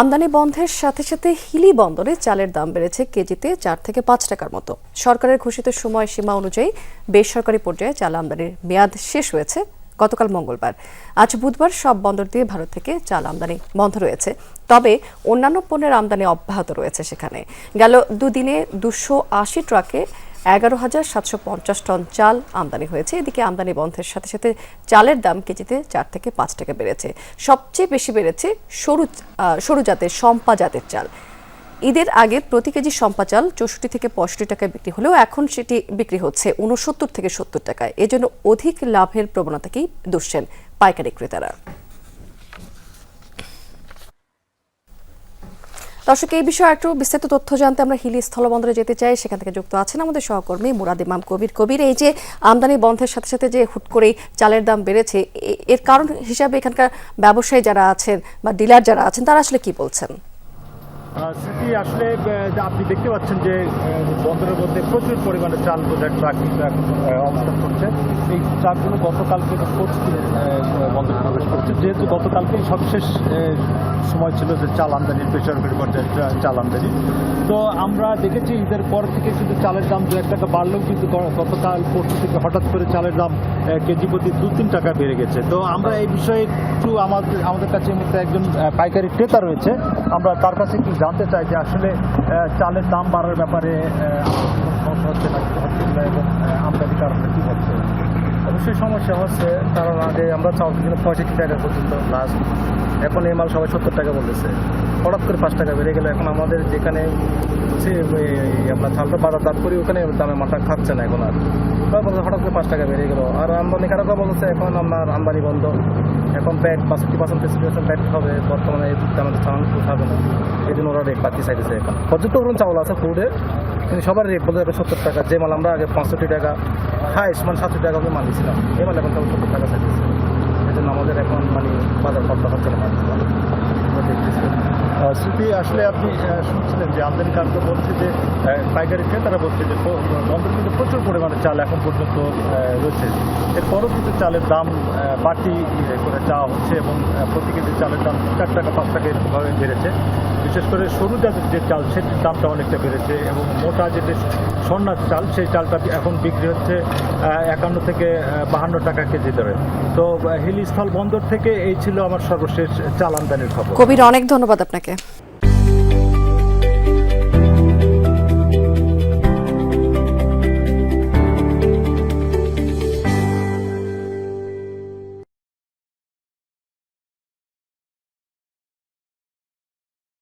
আমদানি বন্ধের সাথে সাথে হিলি বন্দরে চালের দাম বেড়েছে কেজিতে চার থেকে পাঁচ টাকার মতো। সরকারের ঘোষিত সময়সীমা অনুযায়ী বেসরকারি পর্যায়ে চাল আমদানির মেয়াদ শেষ হয়েছে গতকাল মঙ্গলবার। আজ বুধবার সব বন্দর দিয়ে ভারত থেকে চাল আমদানি বন্ধ রয়েছে। তবে অন্যান্য পণ্যের আমদানি অব্যাহত রয়েছে সেখানে। গেল দুদিনে দুশো আশি ট্রাকে এগারো হাজার সাতশো পঞ্চাশ টন চাল আমদানি হয়েছে। এদিকে আমদানি বন্ধের সাথে সাথে চালের দাম কেজিতে চার থেকে পাঁচ টাকা বেড়েছে। সবচেয়ে বেশি বেড়েছে সরু সরু জাতের সম্পা জাতের চাল। ঈদের আগে প্রতি কেজি সম্পা চাল চৌষট্টি থেকে পঁয়ষট্টি টাকায় বিক্রি হলেও এখন সেটি বিক্রি হচ্ছে উনসত্তর থেকে সত্তর টাকায়। এজন্য অধিক লাভের প্রবণতাকেই দুষছেন পাইকারি ক্রেতারা। দর্শক, এই বিষয়ে একটু বিস্তারিত তথ্য জানতে আমরা হিলি স্থলবন্দরে যেতে চাই। সেখান থেকে যুক্ত আছেন আমাদের সহকর্মী মুরাদ ইমাম কবির। কবির, এই যে আমদানি বন্ধের সাথে সাথে যে হুট করেই চালের দাম বেড়েছে এর কারণ হিসাবে এখানকার ব্যবসায়ী যারা আছেন বা ডিলার যারা আছেন, তারা আসলে কি বলছেন? স্মৃতি, আসলে আপনি দেখতে পাচ্ছেন যে বন্দরের মধ্যে প্রচুর পরিমাণে চাল বোঝার ট্রাক অবস্থান। এই ট্রাকগুলো গতকালকে বন্দরে প্রবেশ করছে। যেহেতু গতকালকেই সবশেষ সময় ছিল যে চাল আমদানির বেসরকারি পর্যায়ে চাল আমদানি। তো আমরা দেখেছি ঈদের পর থেকে কিন্তু চালের দাম দু এক টাকা বাড়লেও কিন্তু গতকাল পরশু থেকে হঠাৎ করে চালের দাম কেজি প্রতি দু তিন টাকা বেড়ে গেছে। তো আমরা এই বিষয়ে একটু আমাদের আমাদের কাছে মুহূর্তে একজন পাইকারি ক্রেতা রয়েছে। আমরা তার কাছে একটু জানতে চাই যে আসলে চালের দাম বাড়ার ব্যাপারে হচ্ছে না এবং আহ, আমদানি কারণে কি হচ্ছে অবশ্যই সমস্যা হচ্ছে, কারণ আগে আমরা কিনে পঁয়ষট্টি টাকা পর্যন্ত লাস্ট এখন এই মাল সবাই সত্তর টাকা বলতেছে। হঠাৎ করে পাঁচ টাকা বেড়ে গেলে। এখন আমাদের যেখানে এই আপনার চালটা বাজার দাঁত করি, ওখানে দামে মালটা খাচ্ছে না এখন আর। তারপর হঠাৎ করে পাঁচ টাকা বেড়ে গেল। আর আমদানি কারকরা বলছে এখন আপনার আমদানি বন্ধ। এখন ব্যাট বাষট্টি পার্সেন্ট স্পেসিফিকেশন ব্যাট হবে। বর্তমানে এই আমাদের চালান পোষাবে না। এই জন্য ওরা রেট বাড়তে চাইতেছে এখন। পর্যাপ্ত চাউল আছে ফুডের কিন্তু সবার রেট বলতে সত্তর টাকা। যে মাল আমরা আগে পঁয়ষট্টি টাকা হাইস্ট মানে সাতশো টাকা আমি মানিয়েছিলাম এবার এখন সত্তর টাকা চাইতেছে এই জন্য আমাদের এখন মানে বাজার খরচা হচ্ছে না মাল আমরা দেখতেছি আহ, স্মৃতি আসলে আপনি শুনছিলেন যে আমদানি আমদানিকারকে বলছে যে পাইকারি ক্রেতারা বলছে যে বন্দর কিন্তু প্রচুর পরিমাণে চাল এখন পর্যন্ত রয়েছে। এরপরও কিন্তু চালের দাম বাড়তি করে চাওয়া হচ্ছে এবং প্রতি কেজি চালের দাম চার টাকা, পাঁচ টাকা এরকমভাবে বেড়েছে। বিশেষ করে সরু জাতের যে চাল, সেটির দামটা অনেকটা বেড়েছে এবং মোটা যেটা সন্ন্যাস চাল, সেই চালটা এখন বিক্রি হচ্ছে একান্ন থেকে বাহান্ন টাকা কেজি দরে তো হিলি স্থল বন্দর থেকে এই ছিল আমার সর্বশেষ চাল আমদানির খবর। কবির, অনেক ধন্যবাদ আপনাকে।